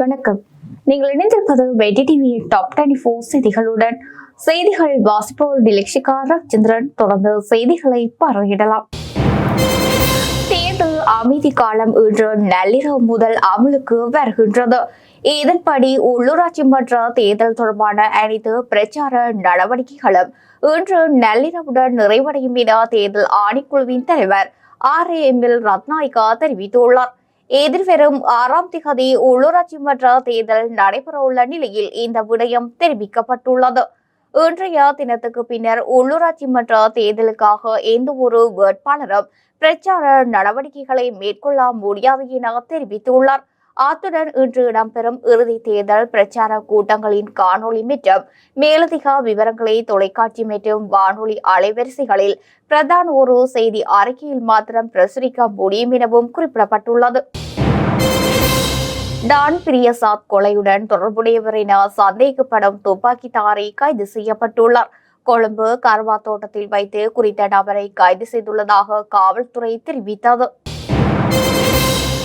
வணக்கம். நீங்கள் இணைந்திருப்பது வெடி டிவியின் டாப் டுவெண்டி ஃபோர் செய்திகளுடன். செய்திகள் வாசிப்பவர் டிலக்ஷிகா ரவிச்சந்திரன் தொடர்ந்து செய்திகளை பார்வையிடலாம். தேர்தல் அமைதி காலம் இன்று நள்ளிரவு முதல் அமலுக்கு வருகின்றது. இதன்படி உள்ளூராட்சி மன்ற தேர்தல் தொடர்பான அனைத்து பிரச்சார நடவடிக்கைகளும் இன்று நள்ளிரவுடன் நிறைவடையும் என தேர்தல் ஆணைக்குழுவின் தலைவர் R A M L Ratnayake தெரிவித்துள்ளார். எதிர்வரும் ஆறாம் திகதி உள்ளூராட்சி மன்ற தேர்தல் நடைபெறவுள்ள நிலையில் இந்த விடயம் தெரிவிக்கப்பட்டுள்ளது. இன்றைய தினத்துக்கு பின்னர் உள்ளூராட்சி மன்ற தேர்தலுக்காக எந்த ஒரு வேட்பாளரும் பிரச்சார நடவடிக்கைகளை மேற்கொள்ள முடியாது என தெரிவித்துள்ளார். அத்துடன் இன்று இடம்பெறும் இறுதி தேர்தல் பிரச்சார கூட்டங்களின் காணொளி மற்றும் மேலதிக விவரங்களை தொலைக்காட்சி மற்றும் வானொலி அலைவரிசைகளில் பிரதான ஒரு செய்தி அறிக்கையில் மாத்திரம் பிரசுரிக்க முடியும் எனவும் குறிப்பிடப்பட்டுள்ளது. டான் பிரியசாத் கொலையுடன் தொடர்புடையவர் என சந்தேகப்படும் துப்பாக்கிதாரி கைது செய்யப்பட்டுள்ளார். கொழும்பு கர்வா தோட்டத்தில் வைத்து குறித்த நபரை கைது செய்துள்ளதாக காவல்துறை தெரிவித்தது.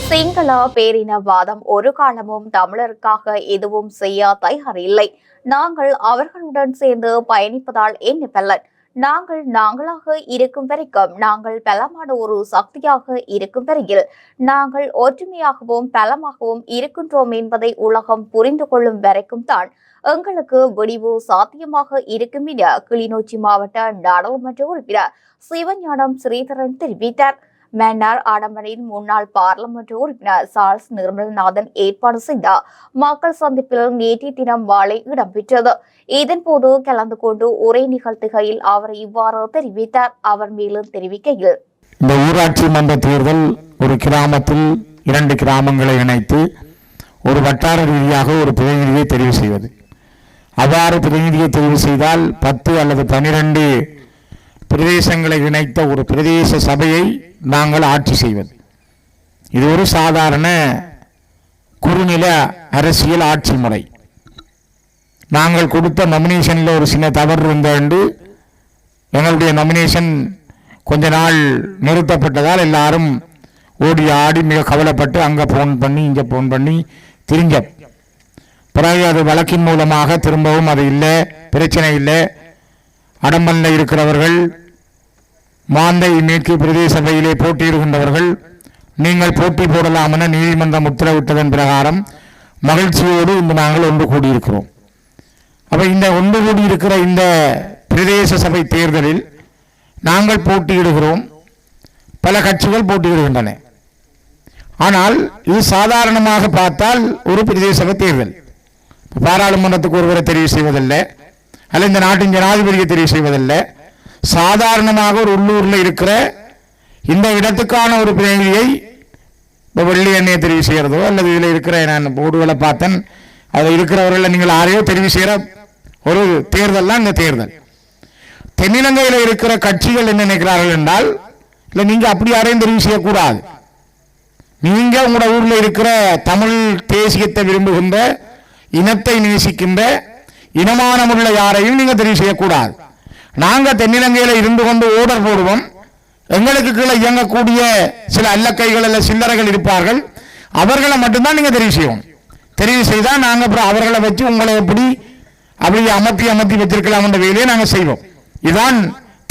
சிங்கள பேரினவாதம் ஒரு காலமும் தமிழருக்காக எதுவும் செய்ய தயாரில்லை நாங்கள் அவர்களுடன் சேர்ந்து பயணிப்பதால் என்ன பலன் நாங்கள் நாங்களாக இருக்கும் வரைக்கும் நாங்கள் பலமான ஒரு சக்தியாக இருக்கும் வரையில் நாங்கள் ஒற்றுமையாகவும் பலமாகவும் இருக்கின்றோம் என்பதை உலகம் புரிந்து கொள்ளும் வரைக்கும் தான் எங்களுக்கு விடிவு சாத்தியமாக இருக்கும் என கிளிநொச்சி மாவட்ட நாடாளுமன்ற உறுப்பினர் சிவஞானம் ஸ்ரீதரன் தெரிவித்தார். மன்னார் ஆடம்பரின் முன்னாள் பார்லமெண்ட் உறுப்பினர் சார்ஸ் நிர்மல்நாதன் ஏற்பாடு செய்த மக்கள் சந்திப்பில் நேற்றைய தினம் மாலை இடம்பெற்றது. இதன்போது கலந்து கொண்டு உரை நிகழ்த்துகையில் அவர் இவ்வாறு தெரிவித்தார். அவர் மேலும் தெரிவிக்கையில் இந்த ஊராட்சி மன்ற தேர்தல் ஒரு கிராமத்தில் இரண்டு கிராமங்களை இணைத்து ஒரு வட்டார ரீதியாக ஒரு பிரதிநிதியை தெரிவு செய்வது. அவ்வாறு பிரதிநிதியை தெரிவு செய்தால் பத்து அல்லது பனிரெண்டு பிரதேசங்களை இணைத்த ஒரு பிரதேச சபையை நாங்கள் ஆட்சி செய்வது. இது ஒரு சாதாரண குறுநில அரசியல் ஆட்சி முறை. நாங்கள் கொடுத்த நாமினேஷனில் ஒரு சின்ன தவறு இருந்தது எங்களுடைய நாமினேஷன் கொஞ்ச நாள் நிறுத்தப்பட்டதால் எல்லாரும் ஓடி ஆடி மிக கவலைப்பட்டு அங்கே ஃபோன் பண்ணி இங்கே ஃபோன் பண்ணி திரிஞ்ச பிறகு அது வழக்கின் மூலமாக திரும்பவும் அது இல்லை பிரச்சனை இல்லை. அடம்பல்ல இருக்கிறவர்கள் மாந்தை மேற்கு பிரதேச சபையிலே போட்டியிடுகின்றவர்கள் நீங்கள் போட்டி போடலாம் என நீதிமன்றம் உத்தரவிட்டதன் பிரகாரம் மகிழ்ச்சியோடு இன்று நாங்கள் ஒன்று கூடியிருக்கிறோம். அப்போ இந்த ஒன்று கூடியிருக்கிற இந்த பிரதேச சபை தேர்தலில் நாங்கள் போட்டியிடுகிறோம். பல கட்சிகள் போட்டியிடுகின்றன. ஆனால் இது சாதாரணமாக பார்த்தால் ஒரு பிரதேச சபை தேர்தல். பாராளுமன்றத்துக்கு ஒருவரை தெரிவு செய்வதில்லை. அல்ல இந்த நாட்டின் ஜனாதிபதியை தெரிவு செய்வதில்லை. சாதாரணமாக ஒரு உள்ளூரில் இருக்கிற இந்த இடத்துக்கான ஒரு பிரதிநிதியை இப்போ வெள்ளி எண்ணெயை தெரிவு செய்கிறதோ அல்லது இதில் இருக்கிற நான் போர்டுகளை பார்த்தேன் அதில் இருக்கிறவர்களை நீங்கள் யாரையோ தெரிவு செய்கிற ஒரு தேர்தல் தான் இந்த தேர்தல். தென்னிலங்கையில் இருக்கிற கட்சிகள் என்ன நினைக்கிறார்கள் என்றால் இல்லை நீங்கள் அப்படி யாரையும் தெரிவு செய்யக்கூடாது. நீங்கள் உங்களோட ஊரில் இருக்கிற தமிழ் தேசியத்தை விரும்புகின்ற இனத்தை நேசிக்கின்ற இனமானமுள்ள யாரையும் நீங்கள் தெரிவு செய்யக்கூடாது. நாங்கள் தென்னிலங்கையில் இருந்து கொண்டு ஓடர் போடுவோம். எங்களுக்கு கீழே இயங்கக்கூடிய சில அல்லக்கைகள் அல்ல சில்லறைகள் இருப்பார்கள். அவர்களை மட்டும்தான் நீங்கள் தெரிவு செய்வோம் தெரிவு செய்தால் நாங்கள் அப்புறம் அவர்களை வச்சு உங்களை எப்படி அப்படி அமர்த்தி அமர்த்தி வச்சிருக்கலாம்ன்ற வேலையை நாங்கள் செய்வோம். இதுதான்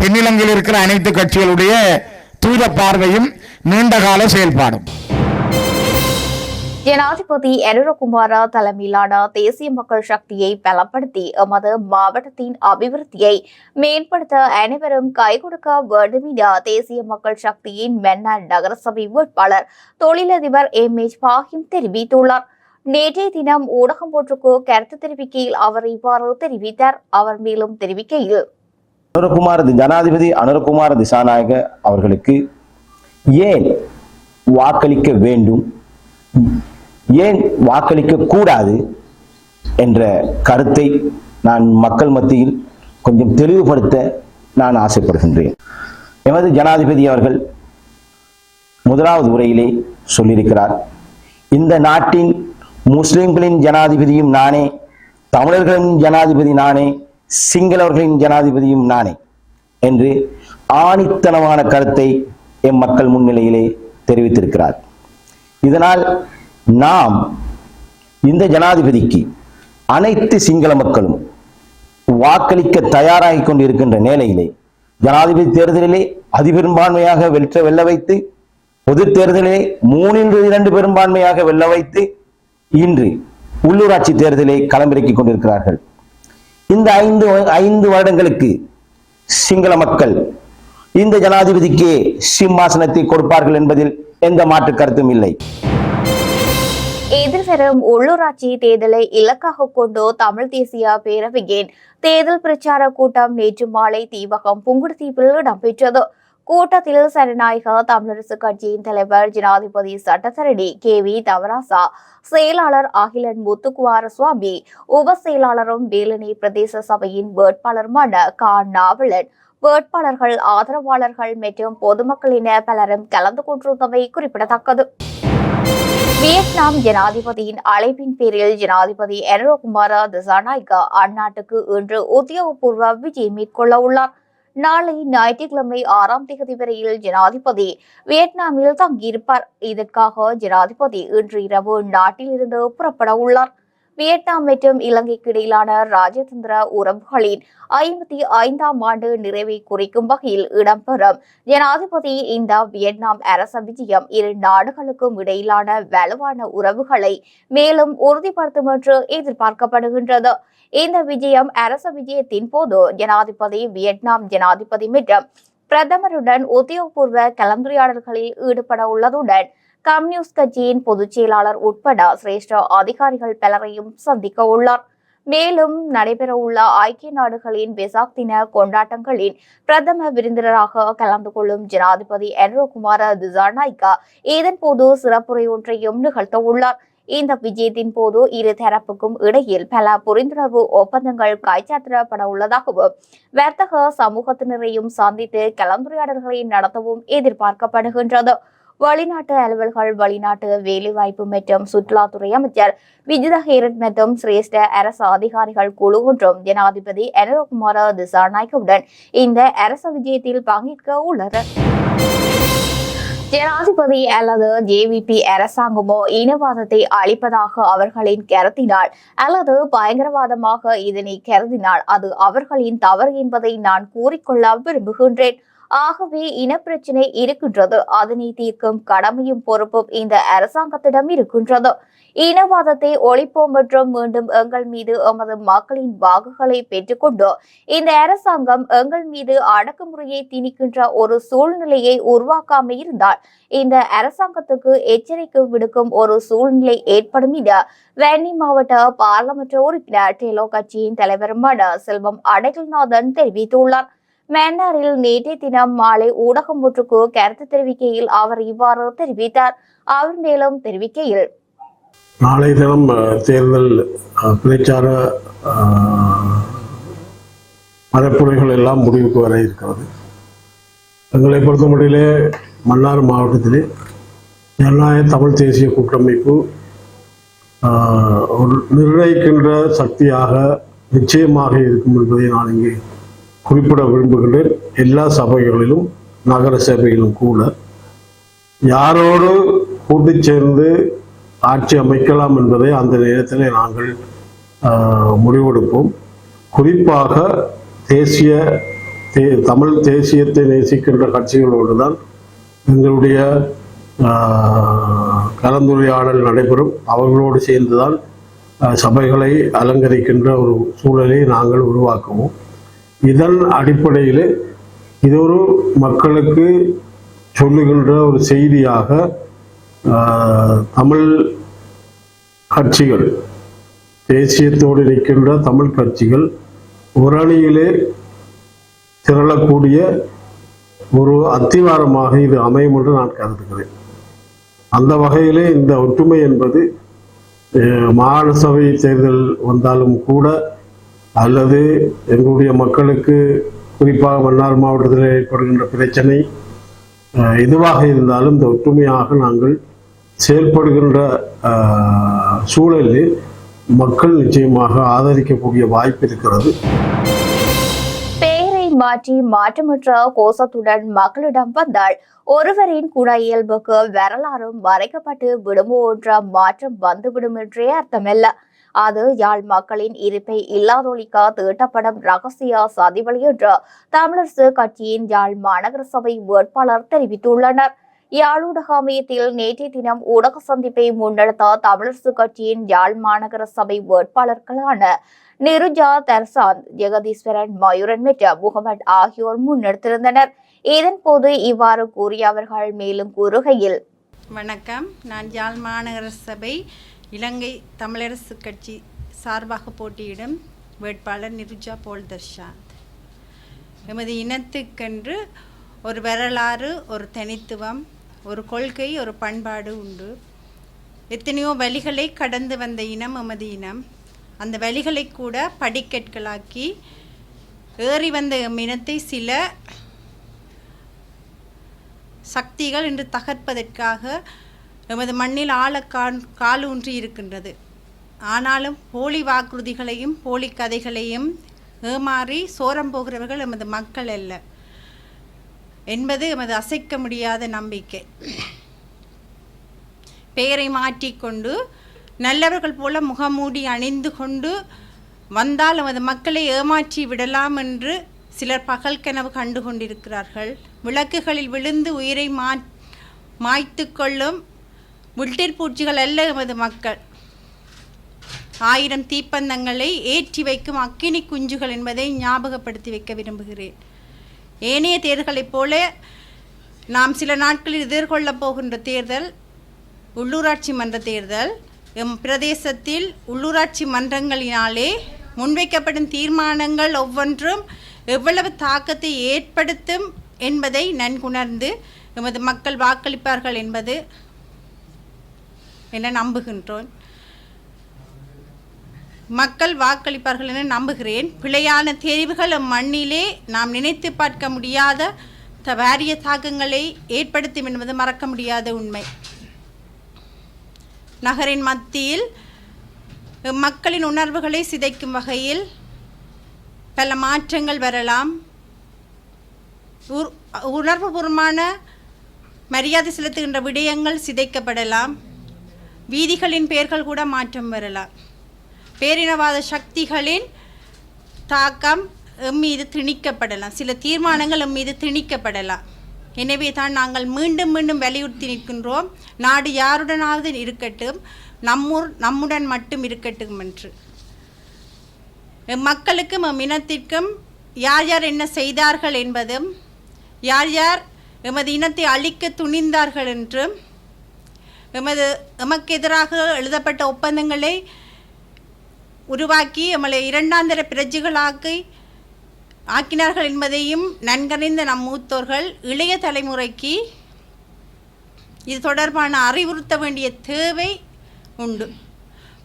தென்னிலங்கையில் இருக்கிற அனைத்து கட்சிகளுடைய தூர பார்வையும் நீண்டகால செயல்பாடும். ஜனாதிபதி எனுரகுமார தலைமையிலான தேசிய மக்கள் சக்தியை பலப்படுத்தி எமது மாவட்டத்தின் அபிவிருத்தியை மேம்படுத்த அனைவரும் கை கொடுக்க வேண்டும் என தேசிய மக்கள் சக்தியின் மென்னார் நகரசபை வேட்பாளர் தொழிலதிபர் எம் எச் பாகிம் தெரிவித்துள்ளார். நேற்றைய தினம் ஊடகம் ஒன்றுக்கு கருத்து தெரிவிக்கையில் அவர் இவ்வாறு தெரிவித்தார். அவர் மேலும் தெரிவிக்கையில் அனுரகுமார் ஜனாதிபதி அனுரகுமார் திசாநாயக அவர்களுக்கு ஏன் வாக்களிக்க வேண்டும்? ஏன் வாக்களிக்க கூடாது என்ற கருத்தை நான் மக்கள் மத்தியில் கொஞ்சம் தெளிவுபடுத்த நான் ஆசைப்படுகின்றேன். எமது ஜனாதிபதி அவர்கள் முதலாவது உரையிலே சொல்லியிருக்கிறார் இந்த நாட்டின் முஸ்லிம்களின் ஜனாதிபதியும் நானே தமிழர்களின் ஜனாதிபதி நானே சிங்களவர்களின் ஜனாதிபதியும் நானே என்று ஆணித்தனமான கருத்தை எம் மக்கள் முன்னிலையிலே தெரிவித்திருக்கிறார். இதனால் நாம் இந்த ஜனாதிபதிக்கு அனைத்து சிங்கள மக்களும் வாக்களிக்க தயாராகி கொண்டிருக்கின்ற நிலையிலே ஜனாதிபதி தேர்தலிலே அதிபெரும்பான்மையாக வெற்ற வெல்ல வைத்து பொது தேர்தலிலே மூணில் இரண்டு பெரும்பான்மையாக வெல்ல வைத்து இன்று உள்ளூராட்சி தேர்தலை களமிறக்கிக் கொண்டிருக்கிறார்கள். இந்த ஐந்து ஐந்து வருடங்களுக்கு சிங்கள மக்கள் இந்த ஜனாதிபதிக்கே சிம்மாசனத்தை கொடுப்பார்கள் என்பதில் எந்த மாற்று கருத்தும் இல்லை. எதிர்வரும் உள்ளூராட்சி தேர்தலை இலக்காக கொண்டு தமிழ் தேசிய பேரவையின் தேர்தல் பிரச்சார கூட்டம் நேற்று மாலை தீவகம் புங்குடுதீவில் இடம்பெற்றது. கூட்டத்தில் சனநாயக தமிழரசு கட்சியின் தலைவர் ஜனாதிபதி சட்டத்தரணி கே வி தவராசா செயலாளர் அகிலன் முத்துக்குமாரசுவாமி உப செயலாளரும் வேலணி பிரதேச சபையின் வேட்பாளருமான கா. நாவலன் வேட்பாளர்கள் ஆதரவாளர்கள் மற்றும் பொதுமக்களின பலரும் கலந்து கொண்டிருந்தமை குறிப்பிடத்தக்கது. வியட்நாம் ஜனாதிபதியின் அழைப்பின் பேரில் ஜனாதிபதி எனரோகுமாரா திசாநாயக்கா அந்நாட்டுக்கு இன்று உத்தியோகபூர்வ விஜயம் மேற்கொள்ள உள்ளார். நாளை ஞாயிற்றுக்கிழமை ஆறாம் தேதி வரையில் ஜனாதிபதி வியட்நாமில் தங்கியிருப்பார். இதற்காக ஜனாதிபதி இன்று இரவு நாட்டிலிருந்து புறப்பட உள்ளார். வியட்நாம் மற்றும் இலங்கைக்கு இடையிலான ராஜதந்திர உறவுகளின் ஐம்பத்தி ஐந்தாம் ஆண்டு நிறைவை குறிக்கும் வகையில் இடம்பெறும். ஜனாதிபதி இந்த வியட்நாம் அரச விஜயம் இரு நாடுகளுக்கும் இடையிலான வலுவான உறவுகளை மேலும் உறுதிப்படுத்தும் என்று எதிர்பார்க்கப்படுகின்றது. இந்த விஜயம் அரச விஜயத்தின் போது ஜனாதிபதி வியட்நாம் ஜனாதிபதி மற்றும் பிரதமருடன் உத்தியோகபூர்வ கலந்துரையாடல்களில் ஈடுபட உள்ளதுடன் கம்யூனிஸ்ட் கட்சியின் பொதுச் செயலாளர் உட்பட சிரேஷ்ட அதிகாரிகள் பலரையும் சந்திக்க உள்ளார். மேலும் நடைபெறவுள்ள ஐக்கிய நாடுகளின் வெசாக் தின கொண்டாட்டங்களின் பிரதம விருந்தினராக கலந்து கொள்ளும் ஜனாதிபதி என்ரோகுமார திசாநாய்கா இதன்போது சிறப்புரை ஒன்றையும் நிகழ்த்த உள்ளார். இந்த விஜயத்தின் போது இரு தரப்புக்கும் இடையில் பல புரிந்துணர்வு ஒப்பந்தங்கள் கைச்சாத்திடப்பட உள்ளதாகவும் வர்த்தக சமூகத்தினரையும் சந்தித்து கலந்துரையாடல்களை நடத்தவும் எதிர்பார்க்கப்படுகின்றது. வெளிநாட்டு அலுவல்கள் வெளிநாட்டு வேலைவாய்ப்பு மற்றும் சுற்றுலாத்துறை அமைச்சர் விஜித ஹேரட் மற்றும் சிரேஷ்ட அரசு அதிகாரிகள் குழு ஒன்றும் ஜனாதிபதி எனரகுமார திசாநாயக்கவுடன் இந்த அரச விஜயத்தில் பங்கேற்க உள்ளது. ஜனாதிபதி அல்லது ஜேவிபி அரசாங்கமோ இனவாதத்தை அழிப்பதாக அவர்களின் கருத்தினால் அல்லது பயங்கரவாதமாக இதனை கருதினால் அது அவர்களின் தவறு என்பதை நான் கூறிக்கொள்ள விரும்புகின்றேன். ஆகவே இனப்பிரச்சினை இருக்கின்றது. அதனை தீர்க்கும் கடமையும் பொறுப்பும் இந்த அரசாங்கத்திடம் இருக்கின்றது. இனவாதத்தை ஒழிப்போம் மற்றும் மீண்டும் எங்கள் மீது எமது மக்களின் வாக்குகளை பெற்றுக்கொண்டு இந்த அரசாங்கம் எங்கள் மீது அடக்குமுறையை திணிக்கின்ற ஒரு சூழ்நிலையை உருவாக்காமல் இருந்தால் இந்த அரசாங்கத்துக்கு எச்சரிக்கை விடுக்கும் ஒரு சூழ்நிலை ஏற்படும் என வேண்டி மாவட்ட பாராளுமன்ற உறுப்பினர் டெலோ கட்சியின் தலைவருமான செல்வம் அடைகல்நாதன் தெரிவித்துள்ளார். மன்னாரில் நேற்றைய தினம் மாலை ஊடகம் ஒன்றுக்கு கருத்து தெரிவிக்கையில் அவர் இவ்வாறு தெரிவித்தார். அவர் மேலும் தெரிவிக்கையில் நாளை தினம் தேர்தல் பிரச்சார பரப்புரைகள் எல்லாம் முடிவுக்கு வர இருக்கிறது. எங்களை பொறுத்தமட்டிலே மன்னார் மாவட்டத்திலே ஜனநாயக தமிழ் தேசிய கூட்டமைப்பு நிர்ணயிக்கின்ற சக்தியாக நிச்சயமாக இருக்கும் என்பதை நான் இங்கே குறிப்பிட விரும்புகிறேன் எல்லா சபைகளிலும் நகர சபையிலும் கூட. யாரோடு கூட்டு சேர்ந்து ஆட்சி அமைக்கலாம் என்பதை அந்த நேரத்தில் நாங்கள் முடிவெடுப்போம். குறிப்பாக தேசிய தே தமிழ் தேசியத்தை நேசிக்கின்ற கட்சிகளோடு தான் எங்களுடைய கலந்துரையாடல் நடைபெறும். அவர்களோடு சேர்ந்துதான் தான் சபைகளை அலங்கரிக்கின்ற ஒரு சூழலை நாங்கள் உருவாக்குவோம். இதன் அடிப்படையில் இது ஒரு மக்களுக்கு சொல்லுகின்ற ஒரு செய்தியாக தமிழ் கட்சிகள் தேசியத்தோடு நிற்கின்ற தமிழ் கட்சிகள் ஒரு அணியிலே திரளக்கூடிய ஒரு அத்திவாரமாக இது அமையும் என்று நான் கருதுகிறேன். அந்த வகையிலே இந்த ஒற்றுமை என்பது அஹ், மாகாண சபை தேர்தல் வந்தாலும் கூட அல்லது எங்களுடைய மக்களுக்கு குறிப்பாக மன்னார் மாவட்டத்தில் ஏற்படுகின்ற பிரச்சனை எதுவாக இருந்தாலும் இந்த ஒற்றுமையாக நாங்கள் செயல்படுகின்ற சூழலில் மக்கள் நிச்சயமாக ஆதரிக்கக்கூடிய வாய்ப்பு இருக்கிறது. பெயரை மாற்றி மாற்றமற்ற கோஷத்துடன் மக்களிடம் வந்தால் ஒருவரின் குண இயல்புக்கு வரலாறும் மறைக்கப்பட்டு விடுமோ என்ற மாற்றம் வந்துவிடும் என்றே அர்த்தமல்ல. அது யாழ் மக்களின் இருப்பை இல்லாதொழிக்க தீட்டப்படும் ரகசிய சதிவழி என்று தமிழரசு கட்சியின் யாழ் மாநகர சபை வேட்பாளர் தெரிவித்துள்ளனர். யாழ் அமையத்தில் நேற்றைய தினம் ஊடக சந்திப்பை முன்னெடுத்த தமிழரசு கட்சியின் யாழ் மாநகர சபை வேட்பாளர்களான நிருஜா தர்சாந்த் ஜெகதீஸ்வரன் மயூரன் மற்றும் முகமது ஆகியோர் முன்னெடுத்திருந்தனர். இதன்போது இவ்வாறு கூறிய அவர்கள் மேலும் கூறுகையில் வணக்கம். நான் யாழ் மாநகர சபை இலங்கை தமிழரசு கட்சி சார்பாக போட்டியிடும் வேட்பாளர் நிருஜா போல் தர்ஷாந்த். எமது இனத்துக்கென்று ஒரு வரலாறு ஒரு தனித்துவம் ஒரு கொள்கை ஒரு பண்பாடு உண்டு. எத்தனையோ வழிகளை கடந்து வந்த இனம் எமது இனம். அந்த வழிகளை கூட படிக்கற்களாக்கி ஏறி வந்த எம் இனத்தை சில சக்திகள் இன்று தகர்ப்பதற்காக எமது மண்ணில் ஆழ கால் காலூன்றி இருக்கின்றது. ஆனாலும் போலி வாக்குறுதிகளையும் போலி கதைகளையும் ஏமாறி சோரம் போகிறவர்கள் எமது மக்கள் அல்ல. என்பது எமது அசைக்க முடியாத நம்பிக்கை. பெயரை மாற்றிக்கொண்டு நல்லவர்கள் போல முகமூடி அணிந்து கொண்டு வந்தால் நமது மக்களை ஏமாற்றி விடலாம் என்று சிலர் பகல் கனவு கண்டு கொண்டிருக்கிறார்கள். விளக்குகளில் விழுந்து உயிரை மா மாய்த்து கொள்ளும் விட்டிற் பூச்சிகள் அல்ல எமது மக்கள். ஆயிரம் தீப்பந்தங்களை ஏற்றி வைக்கும் அக்கினி குஞ்சுகள் என்பதை ஞாபகப்படுத்தி வைக்க விரும்புகிறேன். ஏனைய தேர்தல்களைப் போல நாம் சில நாட்களில் எதிர்கொள்ளப் போகின்ற தேர்தல் உள்ளூராட்சி மன்ற தேர்தல் எம் பிரதேசத்தில் உள்ளூராட்சி மன்றங்களினாலே முன்வைக்கப்படும் தீர்மானங்கள் ஒவ்வொன்றும் எவ்வளவு தாக்கத்தை ஏற்படுத்தும் என்பதை நன்குணர்ந்து எமது மக்கள் வாக்களிப்பார்கள் என்பது என நம்புகின்றோம்? மக்கள் வாக்களிப்பார்கள் என நம்புகிறேன். பிழையான தெரிவுகள் மண்ணிலே நாம் நினைத்து பார்க்க முடியாத வாரிய தாக்கங்களை ஏற்படுத்தும் என்பது மறக்க முடியாத உண்மை. நகரின் மத்தியில் மக்களின் உணர்வுகளை சிதைக்கும் வகையில் பல மாற்றங்கள் வரலாம். உணர்வுபூர்வமான மரியாதை செலுத்துகின்ற விடயங்கள் சிதைக்கப்படலாம். வீதிகளின் பெயர்கள் கூட மாற்றம் வரலாம். பேரினவாத சக்திகளின் தாக்கம் எம் மீது திணிக்கப்படலாம். சில தீர்மானங்கள் எம் மீது திணிக்கப்படலாம். எனவே தான் நாங்கள் மீண்டும் மீண்டும் வலியுறுத்தி நிற்கின்றோம். நாடு யாருடனாவது இருக்கட்டும் நம்மூர் நம்முடன் மட்டும் இருக்கட்டும் என்று. எம் மக்களுக்கும் எம் இனத்திற்கும் யார் யார் என்ன செய்தார்கள் என்பதும் யார் யார் எமது இனத்தை அழிக்க துணிந்தார்கள் என்றும் எமது எமக்கு எதிராக எழுதப்பட்ட ஒப்பந்தங்களை உருவாக்கி எமலை இரண்டாந்தர பிரஜைகளாக்கி ஆக்கினார்கள் என்பதையும் நன்கறிந்த நம் மூத்தோர்கள் இளைய தலைமுறைக்கு இது தொடர்பான அறிவுறுத்த வேண்டிய தேவை உண்டு.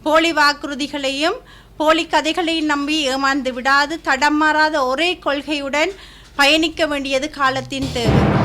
போலி வாக்குறுதிகளையும் போலி கதைகளையும் நம்பி ஏமாந்து விடாது தடம் மாறாத ஒரே கொள்கையுடன் பயணிக்க வேண்டியது காலத்தின் தேவை.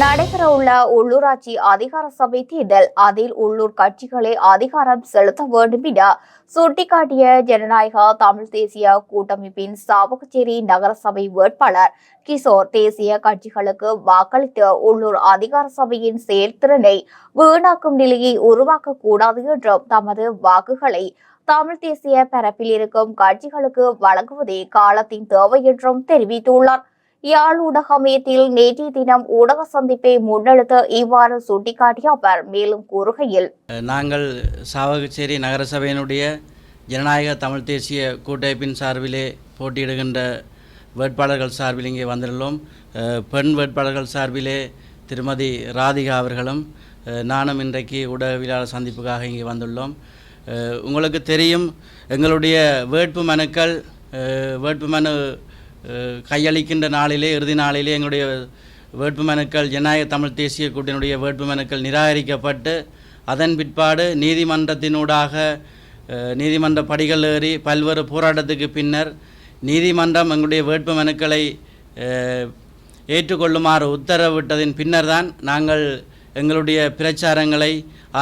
நடைபெறவுள்ள உள்ளூராட்சி அதிகார சபை தேர்தல் அதில் உள்ளூர் கட்சிகளே அதிகாரம் செலுத்த வேண்டும் என சுட்டிக்காட்டிய ஜனநாயக தமிழ் தேசிய கூட்டமைப்பின் சாவகச்சேரி நகரசபை வேட்பாளர் கிஷோர் தேசிய கட்சிகளுக்கு வாக்களித்து உள்ளூர் அதிகார சபையின் செயல்திறனை வீணாக்கும் நிலையை உருவாக்க கூடாது என்றும் தமது வாக்குகளை தமிழ் தேசிய பரப்பில் இருக்கும் கட்சிகளுக்கு வழங்குவதே காலத்தின் தேவை என்றும் தெரிவித்துள்ளார். யாழ் ஊடக மையத்தில் நேற்றைய தினம் ஊடக சந்திப்பை முன்னெடுத்து இவ்வாறு சுட்டிக்காட்டிய அவர் மேலும் கூறுகையில் நாங்கள் சாவகச்சேரி நகரசபையினுடைய ஜனநாயக தமிழ் தேசிய கூட்டமைப்பின் சார்பிலே போட்டியிடுகின்ற வேட்பாளர்கள் சார்பில் இங்கே வந்துள்ளோம் பெண் வேட்பாளர்கள் சார்பிலே திருமதி ராதிகா அவர்களும் நானும் இன்றைக்கு ஊடகவியலாளர் சந்திப்புக்காக இங்கே வந்துள்ளோம். உங்களுக்கு தெரியும் எங்களுடைய வேட்பு மனுக்கள் வேட்பு மனு கையளிக்கின்ற நாளிலே இறுதி நாளிலே எங்களுடைய வேட்புமனுக்கள் ஜனநாயக தமிழ் தேசிய கூட்டினுடைய வேட்புமனுக்கள் நிராகரிக்கப்பட்டு அதன் பிற்பாடு நீதிமன்றத்தினூடாக நீதிமன்ற படிகள் ஏறி பல்வேறு போராட்டத்துக்கு பின்னர் நீதிமன்றம் எங்களுடைய வேட்பு மனுக்களை ஏற்றுக்கொள்ளுமாறு உத்தரவிட்டதின் பின்னர் தான் நாங்கள் எங்களுடைய பிரச்சாரங்களை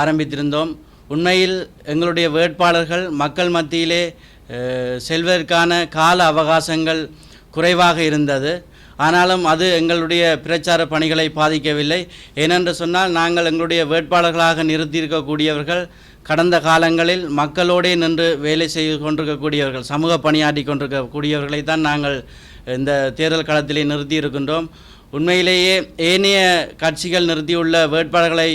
ஆரம்பித்திருந்தோம். உண்மையில் எங்களுடைய வேட்பாளர்கள் மக்கள் மத்தியிலே செல்வதற்கான கால அவகாசங்கள் குறைவாக இருந்தது. ஆனாலும் அது எங்களுடைய பிரச்சார பணிகளை பாதிக்கவில்லை. ஏனென்று சொன்னால் நாங்கள் எங்களுடைய வேட்பாளர்களாக நிறுத்தியிருக்கக்கூடியவர்கள் கடந்த காலங்களில் மக்களோடே நின்று வேலை செய்து கொண்டிருக்கக்கூடியவர்கள் சமூக பணியாற்றி கொண்டிருக்கக்கூடியவர்களை தான் நாங்கள் இந்த தேர்தல் களத்திலே நிறுத்தியிருக்கின்றோம். உண்மையிலேயே ஏனைய கட்சிகள் நிறுத்தியுள்ள வேட்பாளர்களை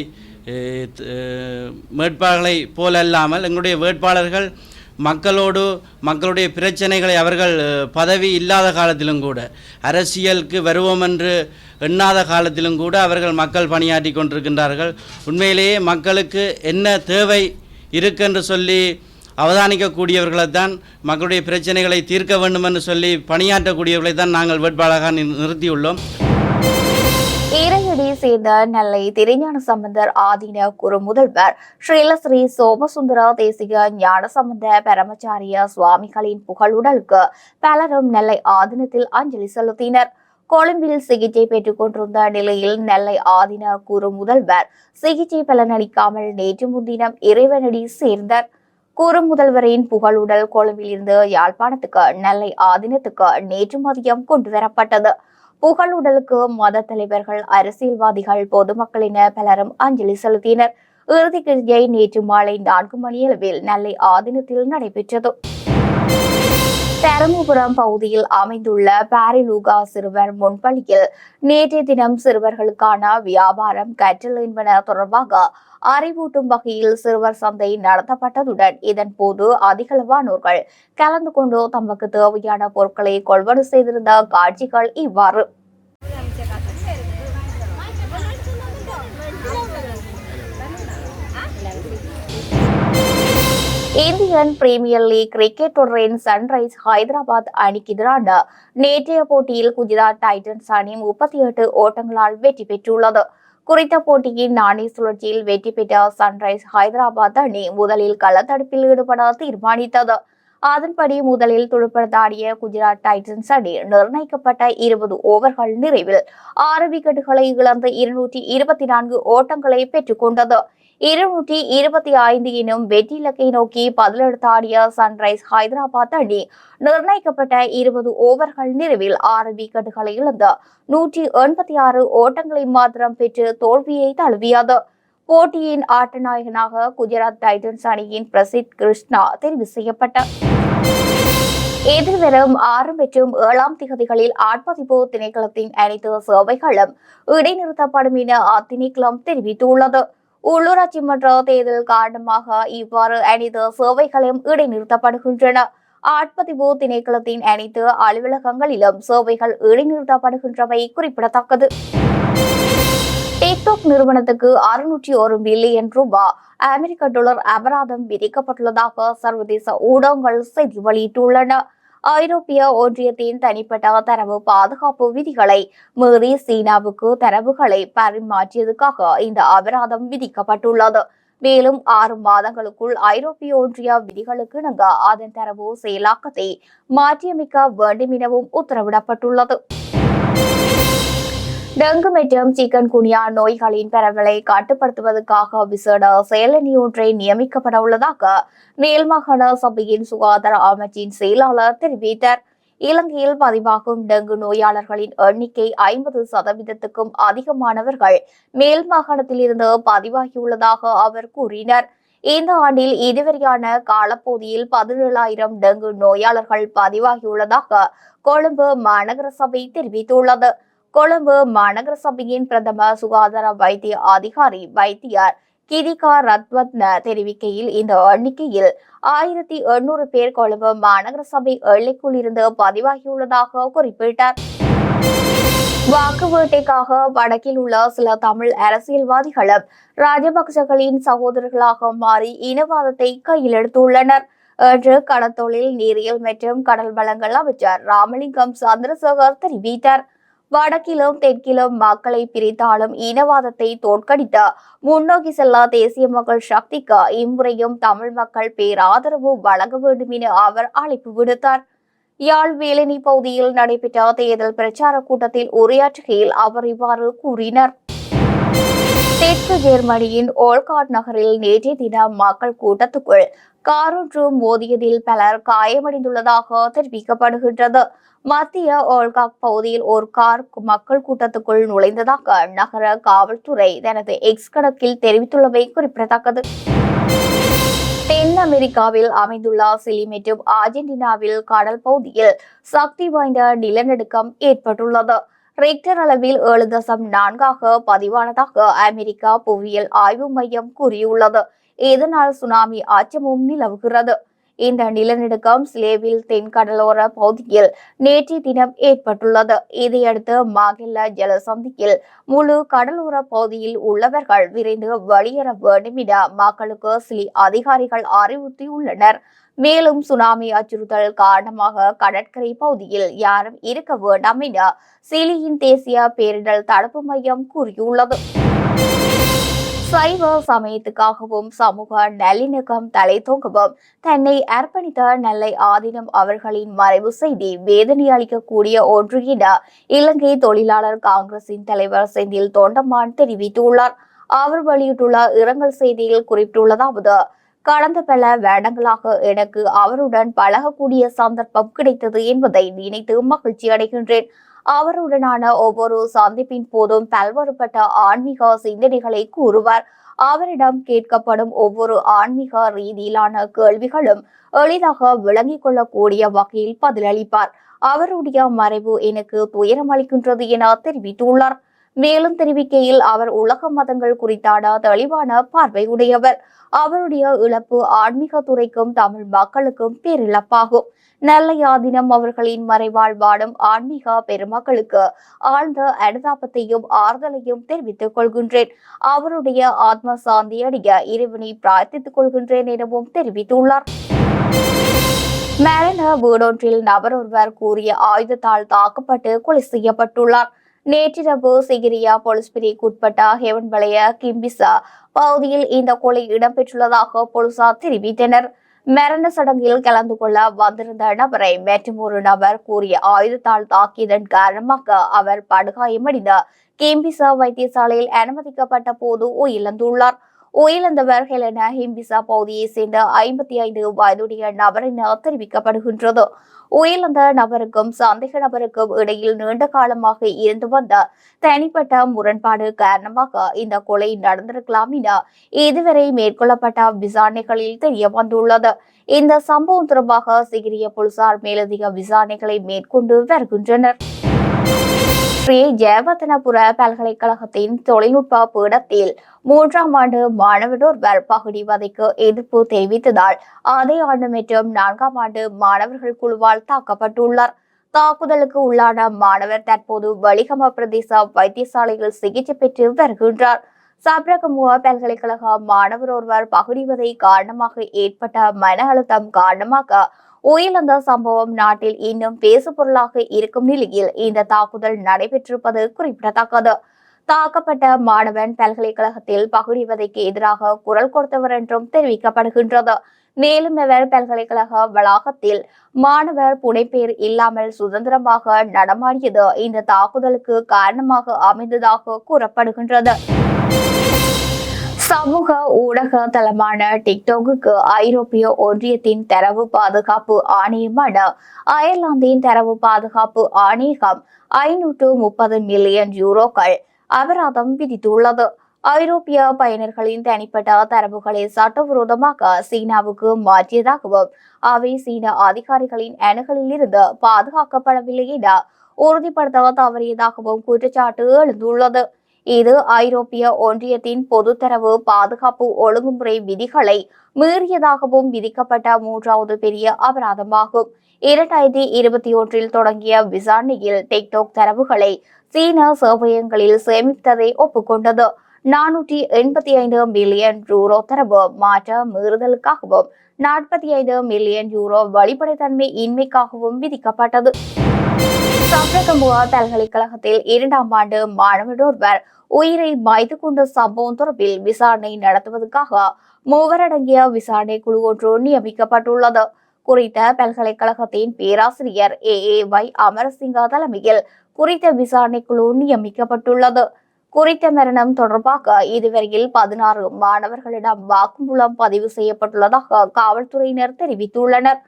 வேட்பாளர்களை போலல்லாமல் எங்களுடைய வேட்பாளர்கள் மக்களோடு மக்களுடைய பிரச்சனைகளை அவர்கள் பதவி இல்லாத காலத்திலும் கூட அரசியலுக்கு வருவோம் என்று எண்ணாத காலத்திலும் கூட அவர்கள் மக்கள் பணியாற்றி கொண்டிருக்கின்றார்கள். உண்மையிலேயே மக்களுக்கு என்ன தேவை இருக்கென்று சொல்லி அவதானிக்கக்கூடியவர்களை தான் மக்களுடைய பிரச்சனைகளை தீர்க்க வேண்டும் என்று சொல்லி பணியாற்றக்கூடியவர்களை தான் நாங்கள் வேட்பாளராக நிறுத்தியுள்ளோம். ஈரையடி சேர்ந்த நெல்லை திருஞான சம்பந்தர் ஆதீன குரு முதல்வர் ஸ்ரீலஸ்ரீ சோமசுந்தர தேசிக ஞான சம்பந்த பரமச்சாரிய சுவாமிகளின் புகழுடலுக்கு பலரும் நெல்லை ஆதீனத்தில் அஞ்சலி செலுத்தினர். கொழும்பில் சிகிச்சை பெற்றுக் கொண்டிருந்த நிலையில் நெல்லை ஆதீன குரு முதல்வர் சிகிச்சை பலனளிக்காமல் நேற்று முன்தினம் இறைவனடி சேர்ந்தார். குரு முதல்வரின் புகழுடல் கொழும்பில் இருந்து யாழ்ப்பாணத்துக்கு நெல்லை ஆதீனத்துக்கு நேற்று மதியம் கொண்டு வரப்பட்டது. புகழுடலுக்கு மத தலைவர்கள் அரசியல்வாதிகள் பொதுமக்களின பலரும் அஞ்சலி செலுத்தினர். இறுதி கிரியை நேற்று மாலை நான்கு மணியளவில் நெல்லை ஆதீனத்தில் நடைபெற்றது. தருமபுரம் பகுதியில் அமைந்துள்ள பாரிலூகா சிறுவர் முன்பள்ளியில் நேற்றைய தினம் சிறுவர்களுக்கான வியாபாரம் கற்றல் என்பன தொடர்பாக அறிவூட்டும் வகையில் சிறுவர் சந்தை நடத்தப்பட்டதுடன் இதன் போது அதிகளவானோர்கள் கலந்து கொண்டு தமக்கு தேவையான பொருட்களை கொள்வனு செய்திருந்த காட்சிகள் இவ்வாறு இந்தியன் பிரீமியர் லீக் கிரிக்கெட் தொடரின் சன்ரைஸ் ஹைதராபாத் அணிக்கு எதிரான நேற்றைய போட்டியில் குஜராத் டைட்டன்ஸ் அணி முப்பத்தி எட்டு ஓட்டங்களால் வெற்றி பெற்றுள்ளது. குறித்த போட்டியின் நாணய சுழற்சியில் வெற்றி பெற்ற சன்ரைஸ் ஹைதராபாத் அணி முதலில் களத்தடுப்பில் ஈடுபட தீர்மானித்தது. அதன்படி முதலில் துடுப்படுத்தாடிய குஜராத் டைட்டன்ஸ் அணி நிர்ணயிக்கப்பட்ட இருபது ஓவர்கள் நிறைவில் ஆறு விக்கெட்டுகளை இழந்து இருநூற்றி இருபத்தி நான்கு ஓட்டங்களை பெற்றுக்கொண்டது. இருநூற்றி இருபத்தி ஐந்து எனும் வெற்றி இலக்கை நோக்கி பதிலெடுத்தாடிய சன்ரைஸ் ஹைதராபாத் அணி நிர்ணயிக்கப்பட்ட இருபது ஓவர்கள் நிறைவில் ஆறு விக்கெட்டுகளை இழந்து நூற்றி எண்பத்தி ஆறு ஓட்டங்களை மாத்திரம் பெற்று தோல்வியை தழுவியது. போட்டியின் ஆட்ட நாயகனாக குஜராத் டைட்டன்ஸ் அணியின் பிரசித் கிருஷ்ணா தெரிவு செய்யப்பட்டார். எதிர்வரும் ஆறு மற்றும் ஏழாம் திகதிகளில் ஆட்பதிப்பு திணைக்களத்தின் அனைத்து சேவைகளும் இடைநிறுத்தப்படும் என அத்திணைக்களம் தெரிவித்துள்ளது. உள்ளூராட்சி மன்ற தேர்தல் காரணமாக இவ்வாறு அனைத்து சேவைகளும் இடைநிறுத்தப்படுகின்றன. ஆட்பதிவு திணைக்களத்தின் அனைத்து அலுவலகங்களிலும் சேவைகள் இடைநிறுத்தப்படுகின்றவை குறிப்பிடத்தக்கது. டிக்டாக் நிறுவனத்துக்கு அறுநூற்றி ஒரு பில்லியன் ரூபாய் அமெரிக்க டாலர் அபராதம் விதிக்கப்பட்டுள்ளதாக சர்வதேச ஊடகங்கள் செய்தி வெளியிட்டுள்ளன. ஐரோப்பிய ஒன்றியத்தின் தனிப்பட்ட தரவு பாதுகாப்பு விதிகளை மீறி சீனாவுக்கு தரவுகளை பரிமாற்றியதுக்காக இந்த அபராதம் விதிக்கப்பட்டுள்ளது. மேலும் ஆறு மாதங்களுக்குள் ஐரோப்பிய ஒன்றிய விதிகளுக்கு இணங்க அதன் தரவு செயலாக்கத்தை மாற்றியமைக்க வேண்டும் எனவும் உத்தரவிடப்பட்டுள்ளது. டெங்கு மற்றும் சிக்கன் குனியா நோய்களின் பரவலை கட்டுப்படுத்துவதற்காக விசேட செயலணி ஒன்றை நியமிக்கப்பட உள்ளதாக மேல்மாகாண சபையின் சுகாதார அமைச்சின் செயலாளர் தெரிவித்தார். இலங்கையில் பதிவாகும் டெங்கு நோயாளர்களின் எண்ணிக்கை ஐம்பது சதவீதத்துக்கும் அதிகமானவர்கள் மேல் மாகாணத்திலிருந்து பதிவாகியுள்ளதாக அவர் கூறினார். இந்த ஆண்டில் இதுவரையான காலப்பகுதியில் பதினேழாயிரம் டெங்கு நோயாளர்கள் பதிவாகியுள்ளதாக கொழும்பு மாநகர சபை தெரிவித்துள்ளது. கொழும்பு மாநகர சபையின் பிரதம சுகாதார வைத்திய அதிகாரி வைத்தியார் கிரிகா ரத்வத்ன தெரிவிக்கையில் இந்த எண்ணிக்கையில் ஆயிரத்தி எண்ணூறு பேர் கொழும்பு மாநகர சபை எல்லைக்குள் இருந்து பதிவாகியுள்ளதாக குறிப்பிட்டார். வாக்கு வேட்டைக்காக வடக்கில் உள்ள சில தமிழ் அரசியல்வாதிகளும் ராஜபக்சகளின் சகோதரர்களாக மாறி இனவாதத்தை கையில் எடுத்துள்ளனர். என்று கடத்தொழில் நீரியல் மற்றும் கடல் வளங்கள் அமைச்சர் ராமலிங்கம் சந்திரசேகர் தெரிவித்தார். வடக்கிலும் தெற்கிலும் மக்களை பிரித்தாலும் இனவாதத்தை தோற்கடித்த முன்னோக்கி செல்லா தேசிய மக்கள் சக்திக்கு இம்முறையும் தமிழ் மக்கள் பேராதரவு வழங்க வேண்டும் என அவர் அழைப்பு விடுத்தார். யாழ் வேலினி பகுதியில் நடைபெற்ற தேர்தல் பிரச்சார கூட்டத்தில் உரையாற்றுகையில் அவர் இவ்வாறு கூறினார். தெற்கு ஜெர்மனியின் ஓல்காட் நகரில் நேற்றைய தினம் மக்கள் கூட்டத்துக்குள் காரொன்று மோதியதில் பலர் காயமடைந்துள்ளதாக தெரிவிக்கப்படுகின்றது. மத்திய ஓல்காக் பகுதியில் ஒரு கார் மக்கள் கூட்டத்துக்குள் நுழைந்ததாக நகர காவல்துறை தனது எக்ஸ் கணக்கில் தெரிவித்துள்ளமை குறிப்பிடத்தக்கது. தென் அமெரிக்காவில் அமைந்துள்ள சிலி மற்றும் அர்ஜென்டினாவில் கடல் பகுதியில் சக்தி வாய்ந்த நிலநடுக்கம் ஏற்பட்டுள்ளது. ரிக்டர் அளவில் ஏழு தசம் நான்காக பதிவானதாக அமெரிக்கா புவியியல் ஆய்வு மையம் கூறியுள்ளது. இதனால் சுனாமி அச்சமும் நிலவுகிறது. இந்த நிலநடுக்கம் சிலேவில் தென் கடலோர பகுதியில் நேற்று தினம் ஏற்பட்டுள்ளது. இதையடுத்து மாகெல்ல ஜலசந்தியில் முழு கடலோர பகுதியில் உள்ளவர்கள் விரைந்து வெளியேற வேண்டும் என மக்களுக்கு சிலி அதிகாரிகள் அறிவுறுத்தியுள்ளனர். மேலும் சுனாமி அச்சுறுத்தல் காரணமாக கடற்கரை பகுதியில் யாரும் இருக்க வேண்டாம் என சிலியின் தேசிய பேரிடர் தடுப்பு மையம் கூறியுள்ளது. சைவ சமயத்துக்காகவும் சமூக நல்லிணக்கம் தலை தூங்கவும் தன்னை அர்ப்பணித்த நெல்லை ஆதீனம் அவர்களின் மறைவு செய்தி வேதனை அளிக்கக்கூடிய ஒன்று என இலங்கை தொழிலாளர் காங்கிரசின் தலைவர் செந்தில் தொண்டமான் தெரிவித்துள்ளார். அவர் வெளியிட்டுள்ள இரங்கல் செய்தியில் குறிப்பிட்டுள்ளதாவது கடந்த பல வருடங்களாக எனக்கு அவருடன் பழகக்கூடிய சந்தர்ப்பம் கிடைத்தது என்பதை நினைத்து மகிழ்ச்சி அடைகின்றேன் அவருடனான ஒவ்வொரு சந்திப்பின் போதும் பல்வேறுபட்ட ஆன்மீக சிந்தனைகளை கூறுவார். அவரிடம் கேட்கப்படும் ஒவ்வொரு ஆன்மீக ரீதியிலான கேள்விகளும் எளிதாக விளங்கிக் கொள்ளக்கூடிய வகையில் பதிலளிப்பார். அவருடைய மறைவு எனக்கு துயரம் அளிக்கின்றது என தெரிவித்துள்ளார். மேலும் தெரிவிக்கையில் அவர் உலக மதங்கள் குறித்தான தெளிவான பார்வை உடையவர் அவருடைய இழப்பு ஆன்மீக துறைக்கும் தமிழ் மக்களுக்கும் பேரிழப்பாகும். நெல்லையாதினம் அவர்களின் மறைவாழ் வாடும் ஆன்மீக பெருமக்களுக்கு ஆழ்ந்த அனுதாபத்தையும் ஆறுதலையும் தெரிவித்துக் கொள்கின்றேன். அவருடைய ஆத்ம சாந்தி அடைய இறைவனை பிரார்த்தித்துக் கொள்கின்றேன் எனவும் தெரிவித்துள்ளார். மரண வீடொன்றில் நபர் ஒருவர் கூறிய ஆயுதத்தால் தாக்கப்பட்டு கொலை செய்யப்பட்டுள்ளார். நேற்றிரவு சிகிரியா போலீஸ் பிரிவுக்குட்பட்ட ஹெவன்வளைய கிம்பிசா பகுதியில் இந்த கொலை இடம்பெற்றுள்ளதாக போலீசார் தெரிவித்தனர். மரண சடங்கில் கலந்து கொள்ள வந்திருந்த நபரை மற்றும் ஒரு நபர் கூறிய ஆயுதத்தால் தாக்கியதன் காரணமாக அவர் படுகாயமடைந்த கிம்பிசா வைத்தியசாலையில் அனுமதிக்கப்பட்ட போது உயிரிழந்துள்ளார். உயிரிழந்தவர் என ஹிம்பிசா பகுதியை சேர்ந்த ஐம்பத்தி ஐந்து வயதுடைய நபர் என தெரிவிக்கப்படுகின்றது. உயிரிழந்த நபருக்கும் சந்தேக நபருக்கும் இடையில் நீண்ட காலமாக இருந்து வந்த தனிப்பட்ட முரண்பாடு காரணமாக இந்த கொலை நடந்திருக்கலாம் என இதுவரை மேற்கொள்ளப்பட்ட விசாரணைகளில் தெரிய வந்துள்ளது இந்த சம்பவம் தொடர்பாக சிகிரிய போலீசார் மேலதிக விசாரணைகளை மேற்கொண்டு வருகின்றனர். ஸ்ரீ ஜெயவர்தனபுர பல்கலைக்கழகத்தின் தொழில்நுட்ப பீடத்தில் மூன்றாம் ஆண்டு மாணவர்கள் ஒருவர் பகுதி வதைக்கு எதிர்ப்பு தெரிவித்ததால் அதே ஆண்டு மற்றும் நான்காம் ஆண்டு மாணவர்கள் குழுவால் தாக்கப்பட்டுள்ளார். தாக்குதலுக்கு உள்ளான மாணவர் தற்போது வலிகம பிரதேச வைத்தியசாலையில் சிகிச்சை பெற்று வருகின்றார். சப்ரகமுவ பல்கலைக்கழக மாணவர் ஒருவர் பகுடிவதை காரணமாக ஏற்பட்ட மன அழுத்தம் காரணமாக உயிரிழந்த சம்பவம் நாட்டில் இன்னும் பேசுபொருளாக இருக்கும் நிலையில் இந்த தாக்குதல் நடைபெற்றிருப்பது குறிப்பிடத்தக்கது. தாக்கப்பட்ட மாணவன் பல்கலைக்கழகத்தில் பகுடிவதைக்கு எதிராக குரல் கொடுத்தவர் என்றும் தெரிவிக்கப்படுகின்றது. மேலும் இவர் பல்கலைக்கழக வளாகத்தில் மாணவர் புனைப்பேர் இல்லாமல் சுதந்திரமாக நடமாடியது இந்த தாக்குதலுக்கு காரணமாக அமைந்ததாக கூறப்படுகின்றது. சமூக ஊடக தளமான டிக்டாக்குக்கு ஐரோப்பிய ஒன்றியத்தின் தரவு பாதுகாப்பு ஆணையமான அயர்லாந்தின் தரவு பாதுகாப்பு ஆணையகம் ஐநூற்று முப்பது மில்லியன் யூரோக்கள் அபராதம் விதித்துள்ளது. ஐரோப்பிய பயனர்களின் தனிப்பட்ட தரவுகளை சட்டவிரோதமாக சீனாவுக்கு மாற்றியதாகவும் அவை சீன அதிகாரிகளின் அணுகளிலிருந்து பாதுகாக்கப்படவில்லை என உறுதிப்படுத்த தவறியதாகவும் குற்றச்சாட்டு எழுந்துள்ளது. இது ஐரோப்பிய ஒன்றியத்தின் பொதுத்தரவு பாதுகாப்பு ஒழுங்குமுறை விதிகளை மீறியதாகவும் விதிக்கப்பட்ட மூன்றாவது பெரிய அபராதமாகும். இரண்டாயிரத்தி இருபத்தி ஒன்றில் தொடங்கிய விசாரணையில் டிக்டாக் தரவுகளை சீன சேவையங்களில் சேமித்ததை ஒப்புக்கொண்டது. நானூற்றி எண்பத்தி ஐந்து மில்லியன் யூரோ தரவு மாற்ற மீறுதலுக்காகவும் நாற்பத்தி ஐந்து மில்லியன் யூரோ வெளிப்படைத்தன்மை இன்மைக்காகவும் விதிக்கப்பட்டது. சப்ரகமுவா பல்கலைக்கழகத்தில் இரண்டாம் ஆண்டு மாணவர் ஒருவர் உயிரை மாய்த்து கொண்ட சம்பவம் தொடர்பில் விசாரணை நடத்துவதற்காக மூவரடங்கிய விசாரணை குழு ஒன்று நியமிக்கப்பட்டுள்ளது. குறித்த பல்கலைக்கழகத்தின் பேராசிரியர் ஏ. ஏ. வை. அமரசிங்கா தலைமையில் குறித்த விசாரணை குழு நியமிக்கப்பட்டுள்ளது. குறித்த மரணம் தொடர்பாக இதுவரையில் பதினாறு மாணவர்களிடம் வாக்குமூலம் பதிவு செய்யப்பட்டுள்ளதாக காவல்துறையினர் தெரிவித்துள்ளனர்.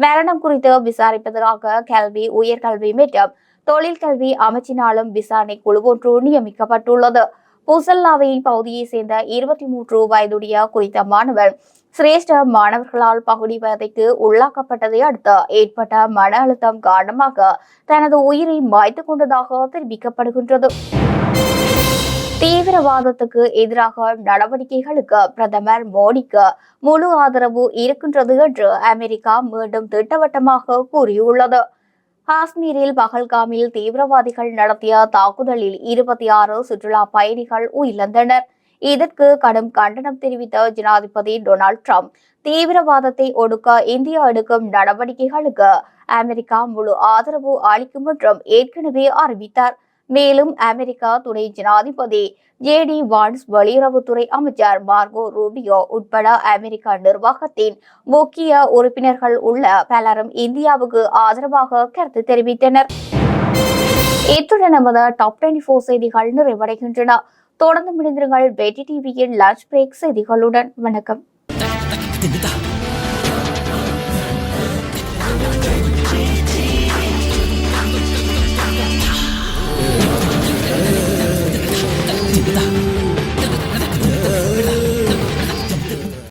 மரணம் குறித்து விசாரிப்பதற்காக கல்வி உயர்கல்வி மற்றும் தொழிற்கல்வி அமைச்சினாலும் விசாரணை குழு ஒன்று நியமிக்கப்பட்டுள்ளது. புசல்லாவை பகுதியை சேர்ந்த இருபத்தி மூன்று வயதுடைய குறித்த மாணவர் சிரேஷ்ட மாணவர்களால் பகுதி வதைக்கு உள்ளாக்கப்பட்டதை அடுத்து ஏற்பட்ட மன அழுத்தம் காரணமாக தனது உயிரை மாய்த்து கொண்டதாக தெரிவிக்கப்படுகின்றது. தீவிரவாதத்துக்கு எதிராக நடவடிக்கைகளுக்கு பிரதமர் மோடிக்கு முழு ஆதரவு இருக்கின்றது என்று அமெரிக்கா மீண்டும் திட்டவட்டமாக கூறியுள்ளது. காஷ்மீரில் பகல்காமில் தீவிரவாதிகள் நடத்திய தாக்குதலில் இருபத்தி ஆறு சுற்றுலா பயணிகள் உயிரிழந்தனர். இதற்கு கடும் கண்டனம் தெரிவித்த ஜனாதிபதி டொனால்ட் ட்ரம்ப் தீவிரவாதத்தை ஒடுக்க இந்தியா எடுக்கும் நடவடிக்கைகளுக்கு அமெரிக்கா முழு ஆதரவு அளிக்கும் என்றும் ஏற்கனவே அறிவித்தார். மேலும் அமெரிக்கா துணை ஜனாதிபதி ஜேடி வான்ஸ் வெளியுறவுத்துறை அமைச்சர் மார்கோ ரூபியோ உட்பட அமெரிக்க நிர்வாகத்தின் முக்கிய உறுப்பினர்கள் உள்ள பலரும் இந்தியாவுக்கு ஆதரவாக கருத்து தெரிவித்தனர். இத்துடன் நமது டாப் டுவெண்டி போர் செய்திகள் நிறைவடைகின்றன. தொடர்ந்து முடிந்திருங்கள் பேட்டி டிவியின் லஞ்ச் பிரேக் செய்திகளுடன். வணக்கம். 你的。